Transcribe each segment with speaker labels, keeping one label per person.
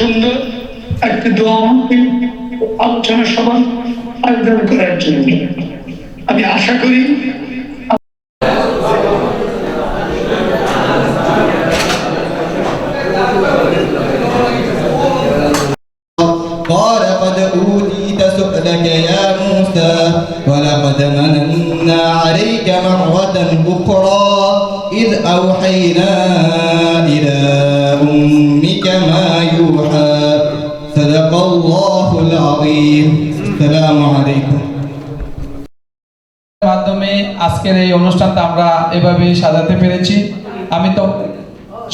Speaker 1: সুন্দর একটি দোয়া আলোচনা সভা আয়োজন করার জন্য। আমি আশা করি
Speaker 2: আজকের এই অনুষ্ঠানটা আমরা এভাবেই সাজাতে পেরেছি। আমি তো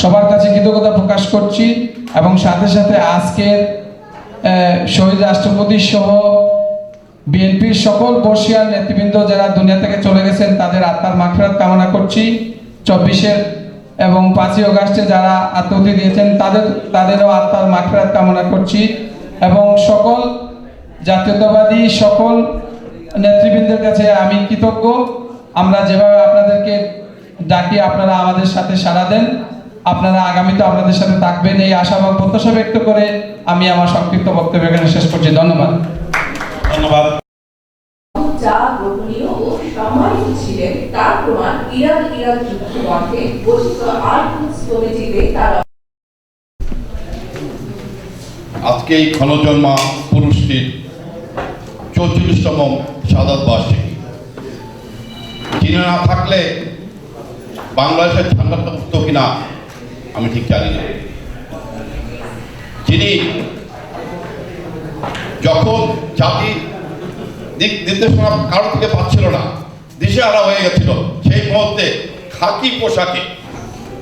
Speaker 2: সবার কাছে কৃতজ্ঞতা প্রকাশ করছি এবং সাথে সাথে আজকের শহীদ রাষ্ট্রপতি সহ বিএনপির সকল বর্ষিয়ার নেতৃবৃন্দ যারা দুনিয়া থেকে চলে গেছেন, তাদের আত্মার মাখরাত কামনা করছি। চব্বিশের এবং পাঁচই অগাস্টে যারা আত্মহতি দিয়েছেন, তাদের, তাদেরও আত্মার মাখরাত কামনা করছি। এবং সকল জাতীয়তাবাদী সকল নেতৃবৃন্দের কাছে আমি কৃতজ্ঞ। আমরা যেভাবে আপনাদেরকে ডাকি আপনারা আমাদের সাথে সাড়া দেন। আপনারা আগামীতে আপনাদের সাথে থাকবেন। এই আশা এবং প্রত্যাশা ব্যক্ত করে আমি আমার সংক্ষিপ্ত বক্তব্য এখানে শেষ করছি। ধন্যবাদ।
Speaker 3: ধন্যবাদ।
Speaker 4: যা গ্রহণীয় ও সম্মানিত ছিলেন তার প্রমাণ ইরান ইরাক যুদ্ধ মধ্যে গঠিত আর্টস কমিটিতে তারা
Speaker 3: আজকে এই ক্ষণজন্মা পুরুষটির চৌচল্লিশতম সাদাত বার্ষিকী। যিনি না থাকলে বাংলাদেশের ঝান্ডাটা উঠত কিনা, আমি ঠিক জানি না। যিনি যখন জাতি দিক নির্দেশনা কারও থেকে পাচ্ছিল না, দিশে আড়া হয়ে গেছিল, সেই মুহূর্তে খাকি পোশাকে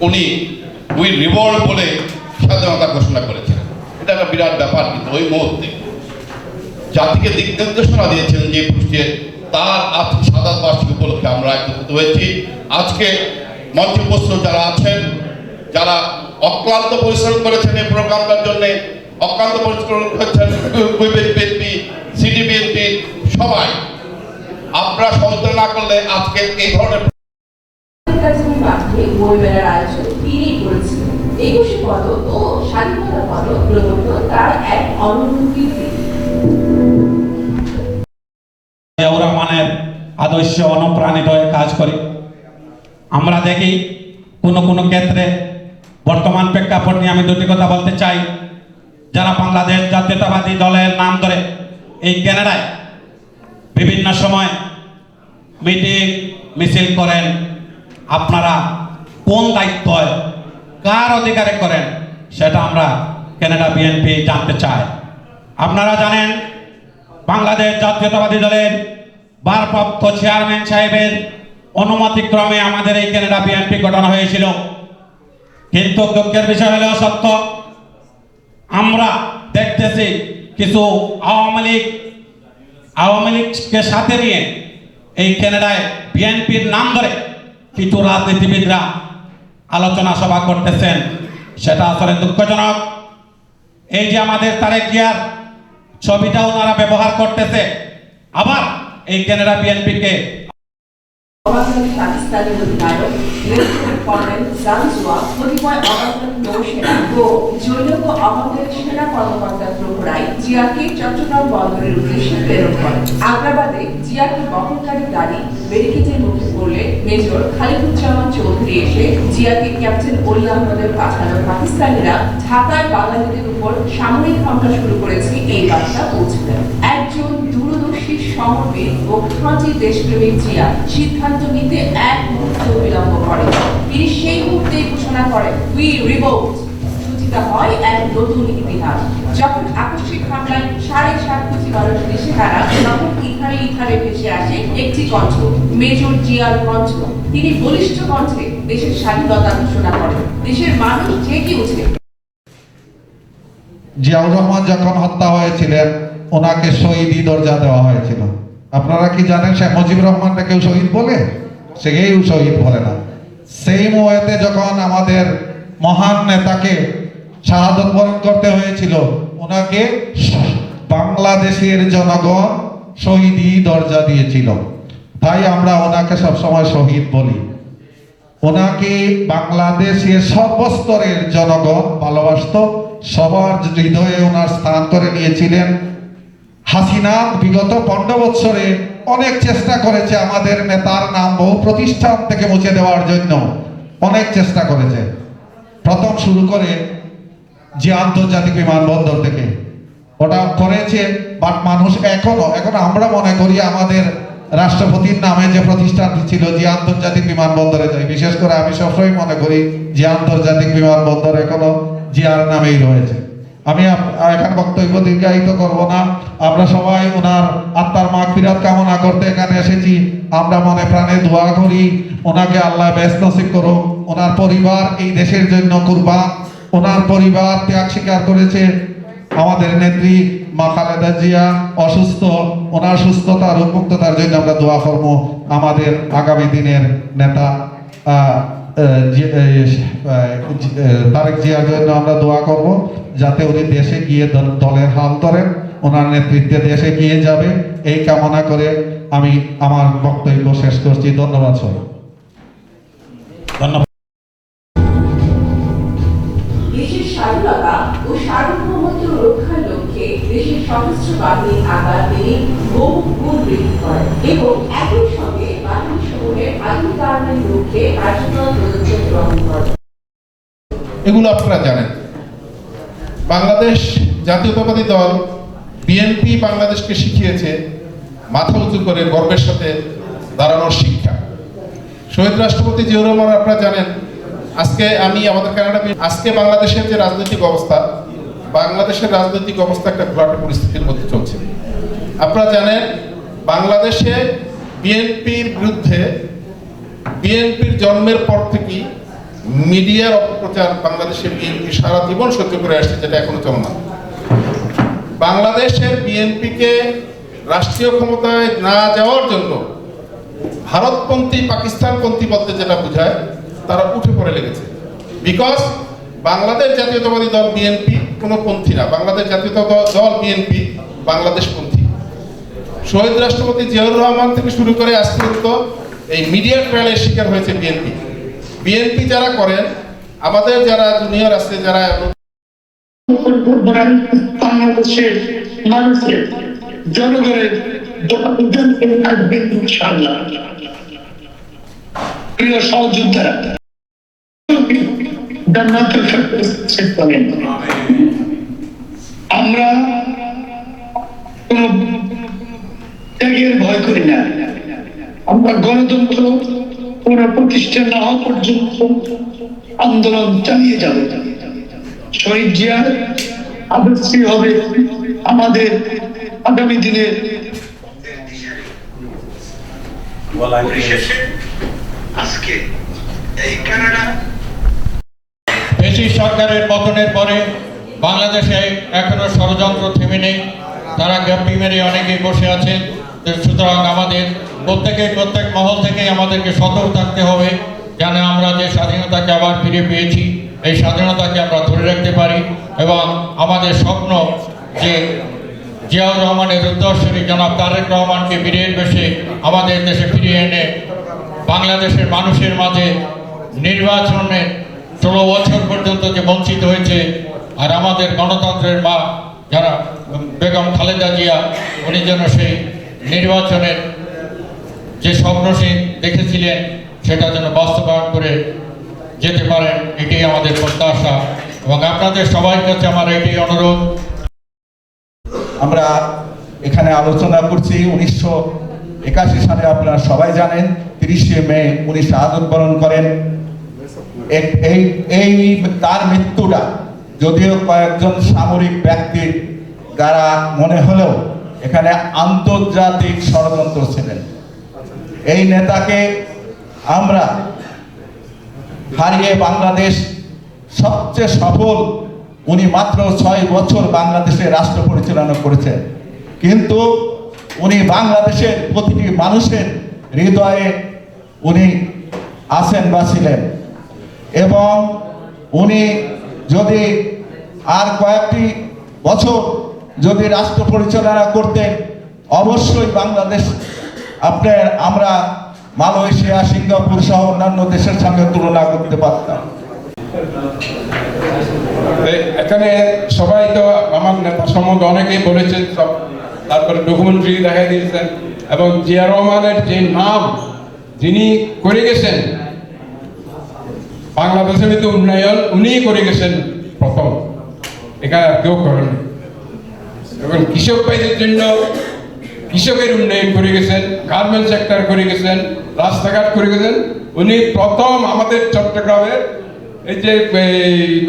Speaker 3: উনি উই রিভল্ট বলে স্বাধীনতা ঘোষণা করেছিলেন। এটা একটা বিরাট ব্যাপার, কিন্তু ওই মুহূর্তে জাতিকে দিক নির্দেশনা দিয়েছেন যে পুরুষকে তার আজকে সাদাত বার্ষিক উপলক্ষে আমরা একত্রিত হয়েছি। আজকে মঞ্চে উপস্থিত যারা আছেন, যারা অক্লান্ত পরিশ্রম করেছেন এই প্রোগ্রামটার জন্য, অক্লান্ত পরিশ্রম করেছেন বিএনপি, সিডি বিএনপি, সবাই। আপনারা সমর্থন না করলে আজকে এই ধরনের
Speaker 4: একুশে পদক ও স্বাধীনতা পদক প্রদত্ত তার এক
Speaker 5: জিয়াউর রহমানের আদর্শ অনুপ্রাণিত হয়ে কাজ করি। আমরা দেখি কোনো কোনো ক্ষেত্রে বর্তমান প্রেক্ষাপট নিয়ে আমি দুটি কথা বলতে চাই। যারা বাংলাদেশ জাতীয়তাবাদী দলের নাম ধরে এই কেনাডায় বিভিন্ন সময় মিটিং, মিছিল করেন, আপনারা কোন দায়িত্ব কার অধিকারে করেন সেটা আমরা কেনাডা বিএনপি জানতে চাই। আপনারা জানেন বাংলাদেশ জাতীয়তাবাদী দলের ভারপ্রাপ্ত চেয়ারম্যান সাহেবের অনুমতিক্রমে আমাদের এই কেনাডা বিএনপি গঠন হয়েছিল। কিন্তু দুঃখের বিষয় হলেও সত্য, আমরা দেখতেছি কিছু আওয়ামী লীগ, আওয়ামী লীগকে সাথে নিয়ে এই কেনাডায় বিএনপির নাম ধরে কিছু রাজনীতিবিদরা আলোচনা সভা করতেছেন। সেটা আসলে দুঃখজনক। এই যে আমাদের তারেক জিয়ার ছবিটা ওনারা ব্যবহার করতেছে। আবার এই কেনাডা বিএনপিকে
Speaker 4: অবাধন পাকিস্তানের অধিনায়ক লেফটেন্যান্ট কর্নেল জানজুয়া কতিপয় অবাধন নৌসেনা ও জৈনক অবাধের সেনা কর্মকর্তা প্রহরাই জিয়াকে চট্টগ্রাম বন্দরের উদ্দেশ্যে প্রেরণ করে আগ্রাবাদে জিয়াকে বহনকারী গাড়ি ব্যারিকেডের মুখে পড়লে মেজর খালিদুজ্জামান চৌধুরী এসে জিয়াকে ক্যাপ্টেন অলি আহমদের পাঠানো পাকিস্তানিরা ঢাকায় বাঙালিদের উপর সামরিক হামলা শুরু করেছে এই বার্তা পৌঁছে দেন দূরদর্শী ও খাঁটি দেশপ্রেমিক জিয়া সিদ্ধান্ত নিতে এক মুহূর্ত বিলম্ব করে। তিনি সেই মুহূর্তেই ঘোষণা করেন উই রিভোল্ট হয় এক নতুন ইতিহাস। যখন আকস্মিক হামলায় সাড়ে সাত কোটি মানুষ দেশে হারা, তখন ইথারে ইথারে ভেসে আসে একটি কণ্ঠ, মেজর জিয়ার কণ্ঠ। তিনি বলিষ্ঠ কণ্ঠে দেশের স্বাধীনতা ঘোষণা করেন। দেশের মানুষ জেগে ওঠে।
Speaker 6: জিয়াউর রহমান যখন হত্যা হয়েছিলেন ওনাকে শহীদই দরজা দেওয়া হয়েছিল। আপনারা কি জানেন শেখ মুজিবুর রহমানটা কেউ শহীদ বলে? সে কেউ শহীদ বলে না। সেই মুহূর্তে যখন আমাদের মহান নেতাকে শাহাদত বরণ করতে হয়েছিল, ওনাকে বাংলাদেশের জনগণ শহীদই দরজা দিয়েছিল। তাই আমরা ওনাকে সবসময় শহীদ বলি। ওনাকে বাংলাদেশের সর্বস্তরের জনগণ ভালোবাসতো, সবার হৃদয়ে ওনার স্থান করে নিয়েছিলেন। হাসিনা বিগত পনেরো বৎসরে অনেক চেষ্টা করেছে আমাদের নেতার নাম বহু প্রতিষ্ঠান থেকে মুছে দেওয়ার জন্য। অনেক চেষ্টা করেছে। প্রথম শুরু করে যে আন্তর্জাতিক বিমানবন্দর থেকে। ওটা করেছে, বাট মানুষ এখনও, এখন আমরা মনে করি আমাদের রাষ্ট্রপতির নামে যে প্রতিষ্ঠানটি ছিল যে আন্তর্জাতিক বিমানবন্দরে যায়। বিশেষ করে আমি সবসময় মনে করি যে আন্তর্জাতিক বিমানবন্দর এখনও জিয়ার নামেই রয়েছে। আমি এখন বক্তব্য দীর্ঘায়িত করব না। আমরা সবাই ওনার আত্মার মা ফিরাত কামনা করতে এখানে এসেছি। আমরা মনে প্রাণে দোয়া করি, ওনাকে আল্লাহ ব্যস্ত নসিব করুক। ওনার পরিবার এই দেশের জন্য কুরবান। ওনার পরিবার ত্যাগ স্বীকার করেছে। আমাদের নেত্রী মা খালেদা জিয়া অসুস্থ। ওনার সুস্থতা রোগ মুক্ততার জন্য আমরা দোয়া করব আমাদের আগামী দিনের নেতা তারেক জিয়ার জন্য আমরা দোয়া করব যাতে উনি দেশে গিয়ে দলের হাল ধরেন ওনার নেতৃত্বে দেশে গিয়ে যাবে। এই কামনা করে আমি আমার বক্তব্য শেষ করছি। ধন্যবাদ সবাই।
Speaker 5: ধন্যবাদ।
Speaker 4: দেশের স্বাধীনতা ও সার্বভৌমত্ব রক্ষার লক্ষ্যে দেশের সশস্ত্র বাহিনী আকার তিনি বহু গুণ বৃদ্ধি করেন এবং একই
Speaker 7: এগুলো আপনারা জানেন। বাংলাদেশ জাতীয়তাবাদী দল বিএনপি বাংলাদেশকে শিখিয়েছে মাথা উঁচু করে গর্বের সাথে দাঁড়ানোর শিক্ষা। শহীদ রাষ্ট্রপতি জিয়াউর রহমান, আপনারা জানেন, আজকে আমি আমাদের কানাডা আজকে বাংলাদেশের যে রাজনৈতিক অবস্থা, বাংলাদেশের রাজনৈতিক অবস্থা একটা ঘোলাটে পরিস্থিতির মধ্যে চলছে। আপনারা জানেন, বাংলাদেশে বিএনপির বিরুদ্ধে, বিএনপির জন্মের পর থেকেই মিডিয়ার অপপ্রচার বাংলাদেশের বিএনপি সারা জীবন সহ্য করে আসছে, যেটা এখনও চলমান। বাংলাদেশের বিএনপিকে রাষ্ট্রীয় ক্ষমতায় না যাওয়ার জন্য ভারতপন্থী, পাকিস্তানপন্থী বলতে যেটা বোঝায়, তারা উঠে পড়ে লেগেছে। বিকজ বাংলাদেশ জাতীয়তাবাদী দল বিএনপি কোনো পন্থী না। বাংলাদেশ জাতীয়তাবাদী দল বিএনপি, বাংলাদেশ শহীদ রাষ্ট্রপতি জিয়াউর রহমান থেকে শুরু করে আজ পর্যন্ত এই মিডিয়া ট্রায়ালের শিকার হয়েছে বিএনপি বিএনপি যারা করেন, আমাদের যারা জুনিয়র আছে, যারা।
Speaker 1: আমরা ত্যাগের ভয় করি না। আমরা গণতন্ত্র কোন প্রতিষ্ঠা না হওয়া পর্যন্ত আন্দোলন চালিয়ে যাব। শহীদ জিয়ার আদর্শই হবে আমাদের আগামী দিনের
Speaker 8: আজকে এই কানাডা
Speaker 9: ব্রিটিশ সরকারের পতনের পরে বাংলাদেশে এখনও ষড়যন্ত্র থেমে নেই। তারা গাপ্পি মেরে অনেকেই বসে আছেন। সুতরাং আমাদের প্রত্যেকের প্রত্যেক মহল থেকেই আমাদেরকে সতর্ক থাকতে হবে, যেন আমরা যে স্বাধীনতাকে আবার ফিরে পেয়েছি, এই স্বাধীনতাকে আমরা ধরে রাখতে পারি এবং আমাদের স্বপ্ন যে জিয়াউর রহমানের উত্তরসূরি জনাব তারেক রহমানকে বীরের বেশে আমাদের দেশে ফিরিয়ে এনে বাংলাদেশের মানুষের মাঝে নির্বাচনে ষোলো বছর পর্যন্ত যে বঞ্চিত হয়েছে, আর আমাদের গণতন্ত্রের মা যারা বেগম খালেদা জিয়া, উনি যেন সেই নির্বাচনের যে স্বপ্ন দেখেছিলেন, সেটা যেন বাস্তবায়ন করে যেতে পারেন, এটাই আমাদের প্রত্যাশা। এবং আপনাদের সবার কাছে আমার এটাই অনুরোধ।
Speaker 10: আমরা এখানে আলোচনা করছি উনিশশো একাশি সালে, আপনারা সবাই জানেন, তিরিশে মে উনি শাহাদত বরণ করেন। এই এই তার মৃত্যুটা যদিও কয়েকজন সামরিক ব্যক্তির দ্বারা মনে হলেও এখানে আন্তর্জাতিক ষড়যন্ত্র ছিলেন। এই নেতাকে আমরা হারিয়ে বাংলাদেশ সবচেয়ে সফল, উনি মাত্র ছয় বছর বাংলাদেশে রাষ্ট্র পরিচালনা করেছেন। কিন্তু উনি বাংলাদেশের প্রতিটি মানুষের হৃদয়ে উনি আছেন বা ছিলেন। এবং উনি যদি আর কয়েকটি বছর যদি রাষ্ট্র পরিচালনা করতেন, অবশ্যই বাংলাদেশ আপনার আমরা মালয়েশিয়া, সিঙ্গাপুর সহ অন্যান্য দেশের সঙ্গে তুলনা করতে পারতাম।
Speaker 11: এখানে সবাই তো আমার নেতা সম্বন্ধে অনেকেই বলেছেন, সব তারপরে ডকুমেন্টারি দেখাই দিয়েছেন, এবং জিয়া রহমানের যে নাম যিনি করে গেছেন, বাংলাদেশের উন্নয়ন উনিই করে গেছেন প্রথম, এখানে কেউ করেন এবং কৃষক ভাইদের জন্য কৃষকের উন্নয়ন করে গেছেন গার্মেন্ট সেক্টর করে গেছেন, রাস্তাঘাট করে গেছেন। উনি প্রথম আমাদের চট্টগ্রামের এই যে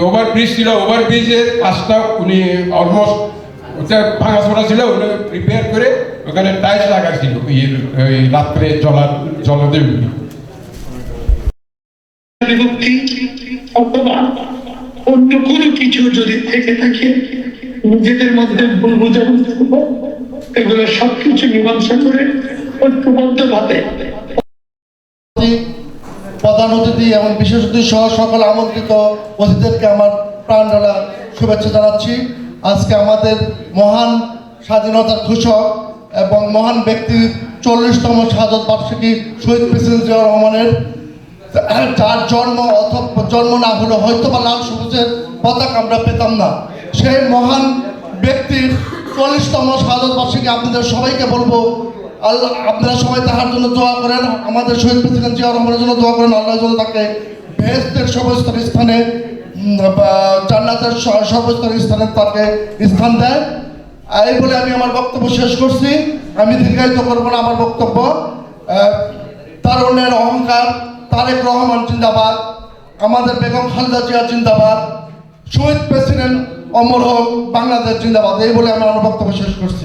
Speaker 11: ওভারব্রিজ ছিল ওভারব্রিজের কাজটা উনি অলমোস্ট ওটা ছিল, উনি প্রিপেয়ার করে ওখানে টাইলস লাগাইছিল ওই রাত্রে জলা জলদেব
Speaker 1: বিভক্তি অথবা অন্য কোনো কিছু যদি থেকে থাকে নিজেদের মধ্যে ভুল বোঝাবুঝি এগুলো সবকিছু মীমাংসা করে ঐক্যবদ্ধ ভাবে
Speaker 12: প্রধান অতিথি এবং বিশেষ অতিথি সহ সকল আমন্ত্রিত অতিথিদেরকে আমার শুভেচ্ছা জানাচ্ছি। আজকে আমাদের মহান স্বাধীনতার ঘোষক এবং মহান ব্যক্তির চল্লিশতম শাহাদত বার্ষিকী শহীদ প্রেসিডেন্ট রহমানের, যার জন্ম অথবা জন্ম না হলে হয়তো বা লাল সবুজের পতাকা আমরা পেতাম না। সেই মহান ব্যক্তির চল্লিশতম শাহাদত বার্ষিকী আপনাদের সবাইকে বলব। আল্লাহ আপনারা সবাই তাহার জন্য দোয়া করেন আমাদের শহীদ প্রেসিডেন্ট জিয়া রহমানের জন্য দোয়া করেন আল্লাহ যেন তাকে বেহেস্তের সর্বস্তর স্থানে জান্নাতের স- সর্বস্তর স্থানে তাকে স্থান দেয়। এই বলে আমি আমার বক্তব্য শেষ করছি। আমি দীর্ঘায়িত করব না আমার বক্তব্য। আহ, তারুণ্যের অহংকার তারেক রহমান জিন্দাবাদ আমাদের বেগম খালেদা জিয়া জিন্দাবাদ। শহীদ প্রেসিডেন্ট অমর হোক বাংলাদেশ জিন্দাবাদ এই বলে আমি আমার বক্তব্য শেষ করছি।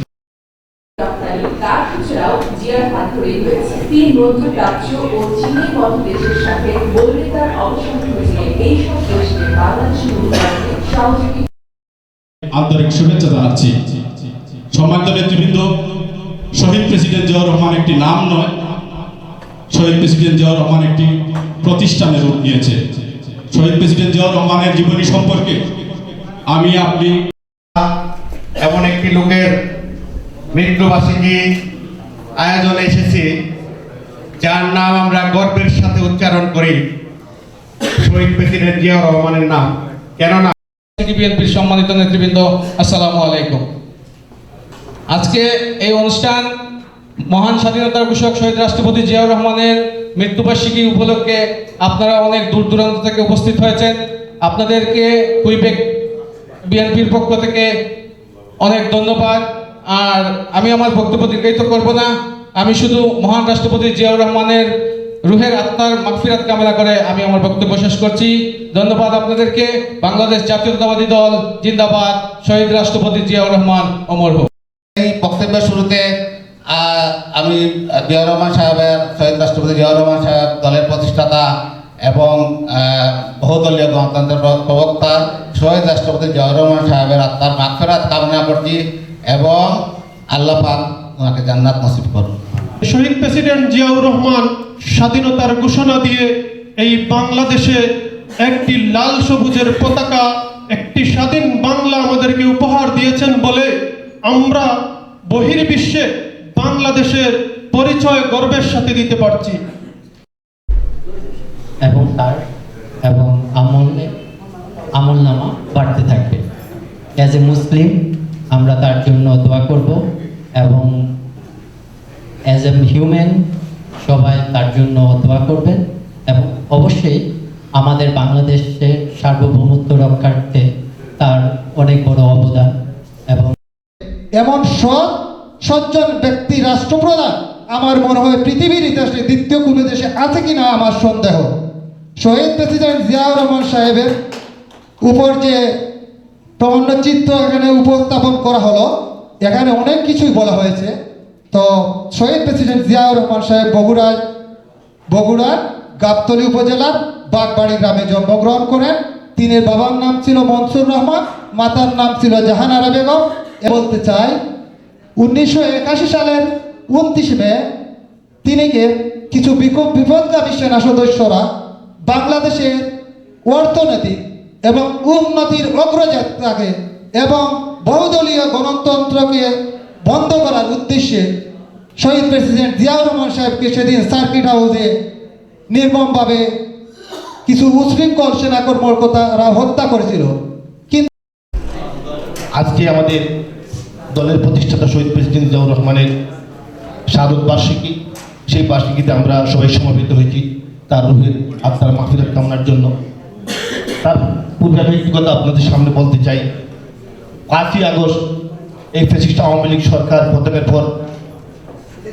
Speaker 4: তার সূচনাও জিয়ার হাত ধরেই হয়েছে। তিন মধ্যপ্রাচ্য ও চীনের মতো দেশের সাথে বৈরিতার অবসান ঘটিয়ে এইসব দেশকে বাংলাদেশের উন্নয়নে সহযোগী
Speaker 13: আন্তরিক শুভেচ্ছা জানাচ্ছি। সম্মানিত নেতৃবৃন্দ শহীদ প্রেসিডেন্ট জিয়াউর রহমান একটি নাম নয় শহীদ প্রেসিডেন্ট জিয়াউর রহমান একটি প্রতিষ্ঠানের রূপ নিয়েছে। শহীদ প্রেসিডেন্ট জিয়াউর রহমানের জীবনী সম্পর্কে আমি আপনি
Speaker 12: এমন একটি লোকের মৃত্যুবার্ষিকী আয়োজনে এসেছি যার নাম আমরা গর্বের সাথে উচ্চারণ করি শহীদ প্রেসিডেন্ট জিয়াউর রহমানের নাম। কেননা
Speaker 14: বিএনপির সম্মানিত নেতৃবৃন্দ আসসালামু আলাইকুম। আজকে এই অনুষ্ঠান মহান স্বাধীনতার ঘোষক শহীদ রাষ্ট্রপতি জিয়াউর রহমানের মৃত্যুবার্ষিকী উপলক্ষে আপনারা অনেক দূর দূরান্ত থেকে উপস্থিত হয়েছেন। আপনাদেরকে কুইবেক বিএনপির পক্ষ থেকে অনেক ধন্যবাদ। আর আমি আমার বক্তব্য দীর্ঘায়িত করব না। আমি শুধু মহান রাষ্ট্রপতি জিয়াউর রহমানের রুহের আত্মার মাগফিরাত কামনা করে আমি আমার বক্তব্য শেষ করছি। ধন্যবাদ আপনাদেরকে। বাংলাদেশ জাতীয়তাবাদী দল, জিন্দাবাদ। শহীদ রাষ্ট্রপতি জিয়াউর রহমান, অমর হোক।
Speaker 12: এই বক্তব্যের শুরুতে আমি জিয়াউর রহমান সাহেবের শহীদ রাষ্ট্রপতি জিয়াউর রহমান সাহেব দলের প্রতিষ্ঠাতা এবং বহুদলীয় গণতন্ত্রের প্র- প্রবক্তা, শহীদ রাষ্ট্রপতি জিয়াউর রহমান সাহেবের আত্মার মাগফিরাত কামনা করছি এবং আল্লাহ পাক ওনাকে জান্নাত নসিব করুন।
Speaker 15: শহীদ প্রেসিডেন্ট জিয়াউর রহমান স্বাধীনতার ঘোষণা দিয়ে এই বাংলাদেশে একটি লাল সবুজের পতাকা, একটি স্বাধীন বাংলা আমাদেরকে উপহার দিয়েছেন বলে আমরা বহির্বিশ্বে বাংলাদেশের পরিচয় গর্বের সাথে দিতে পারছি।
Speaker 16: এবং তার এবং আমলে আমল নামা বাড়তে থাকবে। অ্যাজ এ মুসলিম আমরা তার জন্য দোয়া করব এবং অ্যাজ এ হিউম্যান সবাই তার জন্য দোয়া করবেন এবং অবশ্যই আমাদের বাংলাদেশের সার্বভৌমত্ব রক্ষার্থে তার অনেক বড় অবদান এবং
Speaker 17: এমন সৎ সজ্জন ব্যক্তি রাষ্ট্রপ্রধান, আমার মনে হয় পৃথিবীর ইতিহাসে দ্বিতীয় কোনো দেশে আছে কিনা আমার সন্দেহ। শহীদ প্রেসিডেন্ট জিয়াউর রহমান সাহেবের উপর যে চিত্র এখানে উপস্থাপন করা হলো, এখানে অনেক কিছুই বলা হয়েছে। তো শহীদ প্রেসিডেন্ট জিয়াউর রহমান সাহেব বগুড়ায়, বগুড়ার গাবতলী উপজেলার বাগবাড়ি গ্রামে জন্মগ্রহণ করেন। তিনের বাবার নাম ছিল মনসুর রহমান, মাতার নাম ছিল জাহানারা বেগম। বলতে চাই উনিশশো একাশি সালের উনত্রিশ মে তিনিকে কিছু বিক্ষোভ বিপদগামী সেনা সদস্যরা বাংলাদেশের অর্থনৈতিক এবং উন্নতির অগ্রযাত্রাকে এবং বহুদলীয় গণতন্ত্রকে বন্ধ করার উদ্দেশ্যে শহীদ প্রেসিডেন্ট জিয়াউর রহমান সাহেবকে সেদিন সার্কিট হাউসে নির্মমভাবে কিছু উশৃঙ্খল সেনা কর্মকর্তারা হত্যা করেছিল। কিন্তু
Speaker 18: আজকে আমাদের দলের প্রতিষ্ঠাতা শহীদ প্রেসিডেন্ট জিয়াউর রহমানের শাহাদত বার্ষিকী, সেই বার্ষিকীতে আমরা সবাই সমবেত হয়েছি তার রুহের আত্মার মাহফিলত কামনার জন্য। তার পূর্বে আমি একটি কথা আপনাদের সামনে বলতে চাই। পাঁচই আগস্ট এই ফেসিস্ট আওয়ামী লীগ সরকার পতনের পর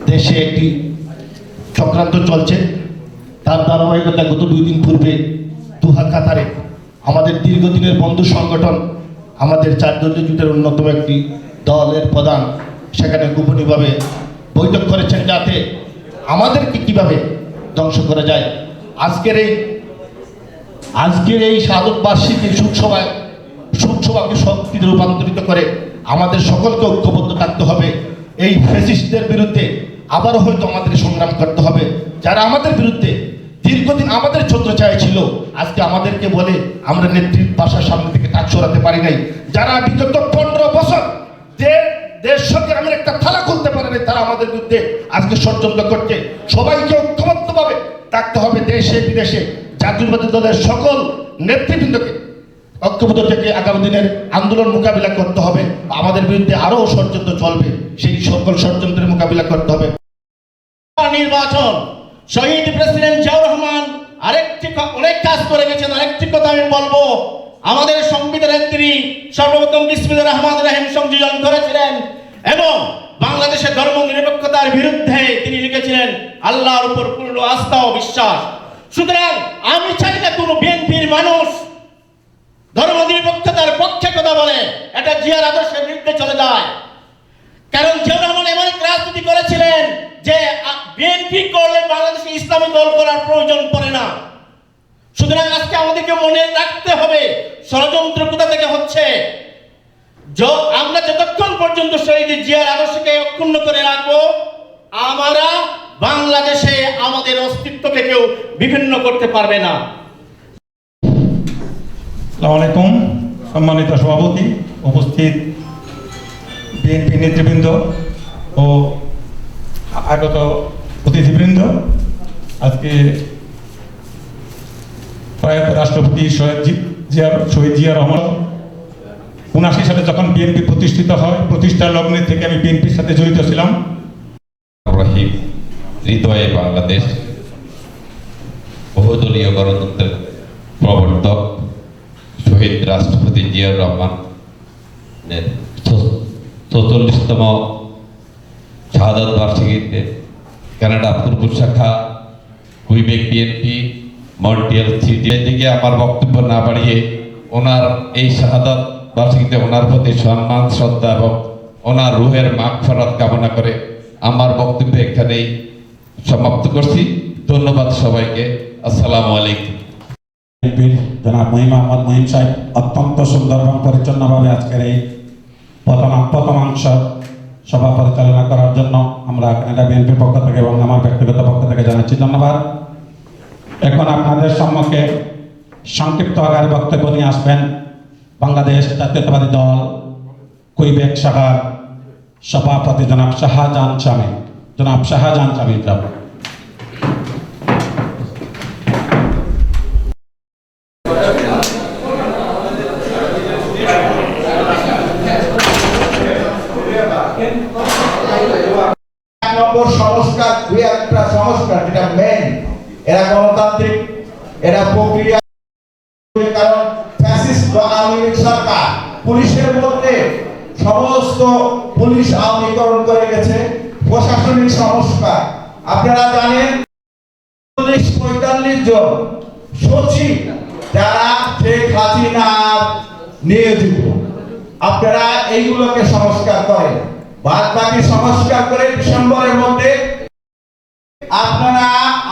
Speaker 18: দেশে একটি চক্রান্ত চলছে। তার ধারাবাহিকতা গত দুই দিন পূর্বে দুহা কাতারে। আমাদের দীর্ঘদিনের বন্ধু সংগঠন, আমাদের চার দলীয় জোটের অন্যতম একটি দলের প্রধান সেখানে গোপনীয়ভাবে বৈঠক করেছেন যাতে আমাদেরকে কীভাবে ধ্বংস করা যায়। আজকের এই আজকের এই সাধক বার্ষিকী সুখসভায়, সুখসভাকে শক্তিতে রূপান্তরিত করে আমাদের সকলকে ঐক্যবদ্ধ থাকতে হবে। এই ফেসিস্টদের বিরুদ্ধে আবারও হয়তো আমাদের সংগ্রাম করতে হবে। যারা আমাদের বিরুদ্ধে দীর্ঘদিন আমাদের ছত্রছায়া ছিল আজকে আমাদেরকে বলে আমরা নেতৃত্ব ভাষার সামনে থেকে তাক সরাতে পারি নাই। যারা বিগত পনেরো বছর যে দেশ সঙ্গে আমি একটা থালা খুলতে পারে নাই তারা আমাদের বিরুদ্ধে আজকে ষড়যন্ত্র করছে। সবাইকে ঐক্যবদ্ধভাবে থাকতে হবে দেশে, বিদেশে। জাতীয়বাদী দলের সকল নেতৃবৃন্দকে ঐক্যবদ্ধ থেকে আগামী দিনের আন্দোলন মোকাবিলা করতে হবে। আমাদের বিরুদ্ধে আরও ষড়যন্ত্র চলবে, সেই সকল ষড়যন্ত্রের মোকাবিলা করতে হবে।
Speaker 19: নির্বাচন। শহীদ প্রেসিডেন্ট জিয়াউর রহমান আরেকটি অনেক কাজ করে গেছেন, আরেকটি কথা আমি বলব। আমাদের সংবিধানের তিনি সর্বপ্রথম বিসমিল্লাহ রহমান রাহিম সংযোজন করেছিলেন এবং বাংলাদেশের ধর্ম নিরপেক্ষতার বিরুদ্ধে তিনি লিখেছিলেন, আল্লাহর উপর পূর্ণ আস্থা ও বিশ্বাস। সুতরাং আমি চাই না কোনো বিএনপির মানুষ ধর্ম নিরপেক্ষতার পক্ষে কথা বলে, এটা জিয়ার আদর্শের বিরুদ্ধে চলে যায়। কারণ জিয়াউর রহমান এমন এক রাজনীতি করেছিলেন যে বিএনপি করলে বাংলাদেশে ইসলামী দল করার প্রয়োজন পড়ে না। সুতরাং আজকে আমাদেরকে মনে রাখতে হবে, ষড়যন্ত্র কোথা থেকে হচ্ছে? আমরা যতক্ষণ পর্যন্ত শহীদ জিয়ার আদর্শকে অক্ষুণ্ণ করে রাখব, আমরা বাংলাদেশে আমাদের অস্তিত্বকে কেউ বিভিন্ন করতে পারবে না।
Speaker 20: আলাইকুম, সম্মানিত সভাপতি, উপস্থিত বিএনপি নেতৃবৃন্দ ও আগত অতিথিবৃন্দ। আজকে প্রয়াত রাষ্ট্রপতি শহীদ জিয়া শহীদ জিয়া রহমান উনাশি সালে যখন বিএনপি প্রতিষ্ঠিত হয়, প্রতিষ্ঠার লগ্নের থেকে আমি বিএনপির সাথে জড়িত ছিলাম।
Speaker 21: হৃদয়ে বাংলাদেশ, বহুদলীয় গণতন্ত্রের প্রবর্তক, শহীদ রাষ্ট্রপতি জিয়াউর রহমান চৌচল্লিশতম শাহাদত বার্ষিকীতে কানাডা পূর্ব শাখা, কুইবেক বিএনপি মন্টিয়াল সিটি দিকে আমার বক্তব্য না বাড়িয়ে ওনার এই শাহাদত বার্ষিকীতে ওনার প্রতি সম্মান, শ্রদ্ধা এবং ওনার রুহের মাগ ফরাত কামনা করে আমার বক্তব্য এখানেই সমাপ্ত করছি। ধন্যবাদ সবাইকে। আসসালামু আলাইকুম।
Speaker 5: অত্যন্ত সুন্দর প্রথম সভা পরিচালনা করার জন্য আমরা কানাডা বিএনপির পক্ষ থেকে এবং আমার ব্যক্তিগত পক্ষ থেকে জানাচ্ছি। ধন্যবাদ। এখন আপনাদের সম্মুখে সংক্ষিপ্ত আকারে বক্তব্য নিয়ে আসবেন। বাংলাদেশ জাতীয়তাবাদী দল, কুইবেক শাখার সভাপতি জনাব শাহজাহান স্বামী জনাব শাহজাহান স্বামী যাব
Speaker 10: এক নম্বর সংস্কার দুই একটা সংস্কার যেটা মেন এরা গণতান্ত্রিক, এরা প্রক্রিয়া কারণ ফ্যাসিস্ট বা আওয়ামী সরকার পুলিশের মধ্যে সমস্ত পুলিশ আওয়ামীকরণ করে গেছে, প্রশাসনিক সংস্কার। আপনারা জানেন চল্লিশ, পঁয়তাল্লিশ জন সচিব যারা শেখ হাসিনার নিয়োজিত। আপনারা এইগুলোকে সংস্কার করেন। বাদ বাকি সংস্কার করে ডিসেম্বরের মধ্যে আপনারা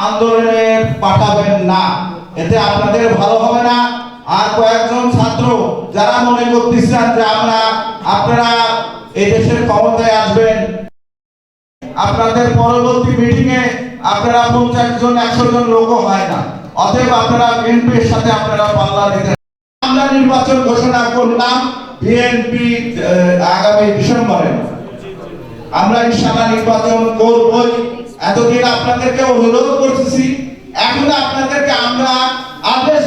Speaker 10: আন্দোলনে পাঠাবেন না। এতে আপনাদের ভালো হবে না। আর কয়েকজন ছাত্র যারা মনে করতেছেন যে আমরা, আপনারা এই দেশের ক্ষমতায় আসবেন, আপনাদের পরবর্তী মিটিং এ আপনারা পঞ্চাশ জন, একশো জন লোক হয় না। অতএব আপনারা বিএনপির সাথে আপনারা পাল্লা দিতে আমরা নির্বাচন ঘোষণা করলাম বিএনপি আগামী ডিসেম্বরে। আমরা ইনশাআল্লাহ নির্বাচন করবই। এতদিন আপনাদেরকে অনুরোধ করতেছি এখন আপনাদেরকে আমরা আদেশ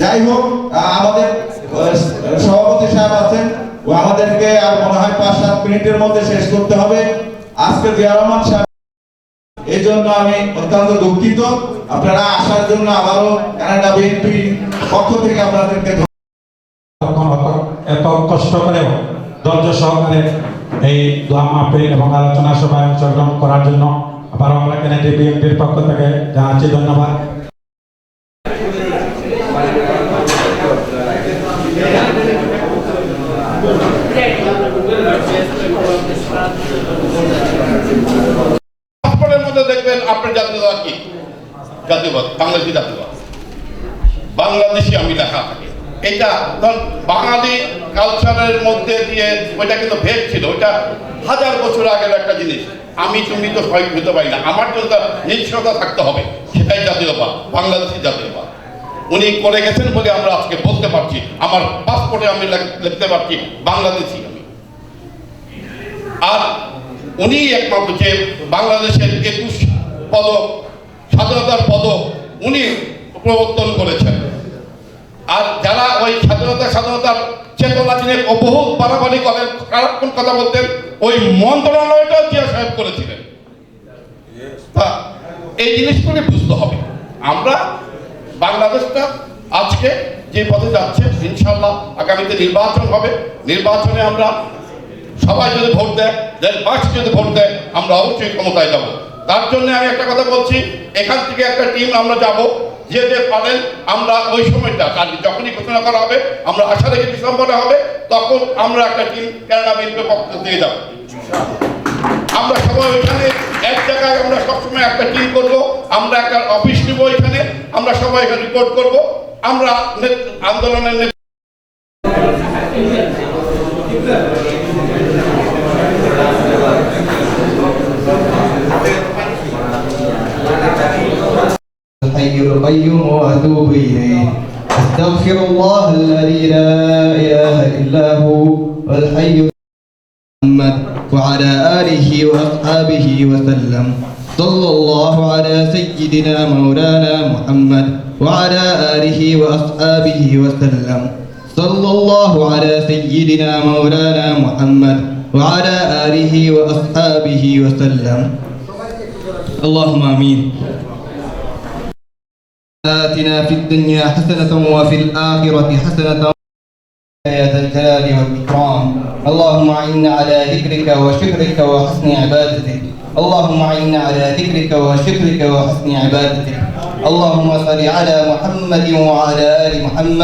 Speaker 10: যাই হোক আমাদের সভাপতি সাহেব আছেন। ও আমাদেরকে আর মনে হয় পাঁচ, সাত মিনিটের মধ্যে শেষ করতে হবে। আজকে জিয়া রহমান সাহেব, এই জন্য আমি অত্যন্ত দুঃখিত। আপনারা আসার জন্য আবারও কানাডা বিএনপি পক্ষ থেকে আপনাদেরকে
Speaker 5: এত কষ্ট করেও ধৈর্য সহকারে এই দোয়া মাহফিল এবং আলোচনা সভায় অংশগ্রহণ করার জন্য আবার আমরা কেনেডি বিএনপির পক্ষ থেকে জানাচ্ছি ধন্যবাদ।
Speaker 3: কি? জাতীয়বাদ, বাংলাদেশি জাতীয়বাদ। বাংলাদেশি আমি লেখা থাকে। এটা বাঙালি কালচারের মধ্যে দিয়ে ওইটা কিন্তু ভেদ ছিল। ওইটা হাজার বছর আগের একটা জিনিস। আমি তুমি তো সবাই হতে পারি না। আমার জন্য নিশ্চয়তা থাকতে হবে। সেটাই জাতীয়বাদ বাংলাদেশি জাতীয়বাদ উনি করে গেছেন বলে আমরা আজকে বলতে পারছি। আমার পাসপোর্টে আমি লিখতে পারছি। বাংলাদেশি আমি। আর উনি একমাত্র যে বাংলাদেশের একুশ পদক, স্বাধীনতার পদক উনি প্রবর্তন করেছেন। আর যারা ওই স্বাধীনতা, স্বাধীনতার চেতনা নিয়ে বহুত বাড়াবাড়ি করেন খারাপক্ষণ কথা বলতেন ওই মন্ত্রণালয়টাও জিয়া সাহেব করেছিলেন। তা এই জিনিসগুলি বুঝতে হবে। আমরা বাংলাদেশটা আজকে যে পথে যাচ্ছে ইনশাল্লাহ আগামীতে নির্বাচন হবে। নির্বাচনে আমরা সবাই যদি ভোট দেয় দেড় মাস যদি ভোট দেয় আমরা অবশ্যই ক্ষমতায় যাব। তার জন্য আমি একটা কথা বলছি এখান থেকে একটা টিম আমরা যাব। যে যে পারেন আমরা ওই সময়টা কাল যখনই ঘোষণা করা হবে, আমরা আশা রেখে ডিসেম্বরে হবে, তখন আমরা একটা টিম কেনা বিলকে পক্ষ দিয়ে যাব। আমরা সবাই ওইখানে এক জায়গায় আমরা সবসময় একটা টিম করব, আমরা একটা অফিস নিব এখানে, আমরা সবাই এখানে রিপোর্ট করব। আমরা আন্দোলনের
Speaker 22: الحي القيوم وأتوب إليه. أستغفر الله الذي لا إله إلا هو الحي محمد وعلى آله وأصحابه وسلم. صلى الله على سيدنا مولانا محمد وعلى آله وأصحابه وسلم. صلى الله على سيدنا مولانا محمد وعلى آله وأصحابه وسلم. اللهم آمين. آتنا في الدنيا حسنة وفي الآخرة حسنة يا ذا الجلال والإكرام. اللهم أعنا على ذكرك وشكرك وحسن عبادتك. اللهم أعنا على ذكرك وشكرك وحسن عبادتك. اللهم صل على محمد وعلى آل محمد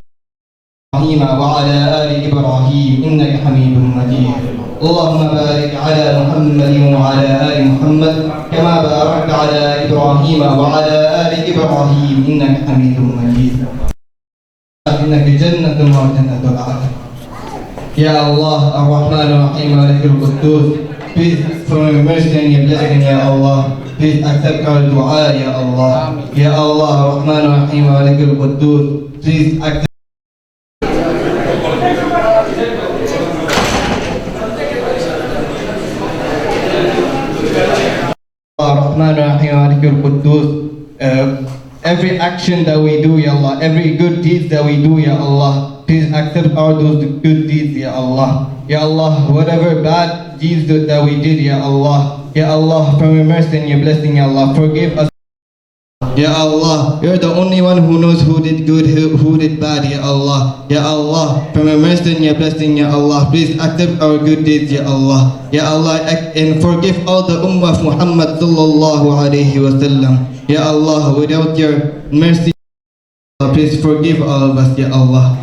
Speaker 22: وعلى آل إبراهيم إنك حميد مجيد. اللهم بارك على محمد وعلى آل محمد كما باركت على إبراهيم وعلى آل إبراهيم. إنك حميد مجيد. إنك جنة وجنة العدن يا الله الرحمن الرحيم مالك القدوس. Please from your mercy and your blessing Ya Allah Please accept our dua Ya Allah Ya Allah الرحمن الرحيم مالك القدوس. Please accept Ar-Rahim Malik al-Quddus uh, every action that we do Ya Allah every good deeds that we do Ya Allah please accept all those good deeds Ya Allah. Ya Allah whatever bad deeds that we did Ya Allah. Ya Allah from your mercy and your blessing Ya Allah forgive us Ya Allah, you're the only one who knows who did good, who, who did bad, Ya Allah. Ya Allah, from your mercy and your blessing, Ya Allah, please accept our good deeds, Ya Allah. Ya Allah, and forgive all the ummah of Muhammad sallallahu alayhi wa sallam. Ya Allah, without your mercy, please forgive all of us, Ya Allah.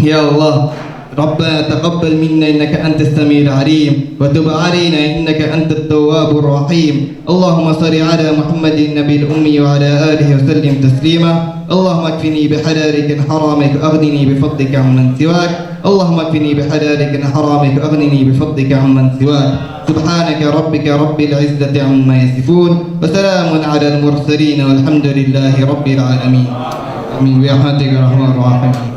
Speaker 22: Ya Allah. ربنا تقبل منا إنك أنت السميع العليم وتب علينا إنك أنت التواب الرحيم. اللهم صل على محمد النبي الأمي وعلى آله وسلم تسليما. اللهم اكفني بحلالك حرامك واغنني بفضلك عمن سواك. اللهم اكفني بحلالك حرامك واغنني بفضلك عمن سواك. سبحانك ربك رب العزة عما يصفون وسلام على المرسلين والحمد لله رب العالمين. آمين. برحمتك يا أرحم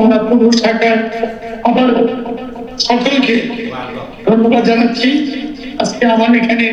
Speaker 1: ওনার পুরো ঢাকায় আবার সকলকে ধন্যবাদ জানাচ্ছি। আজকে আমার এখানে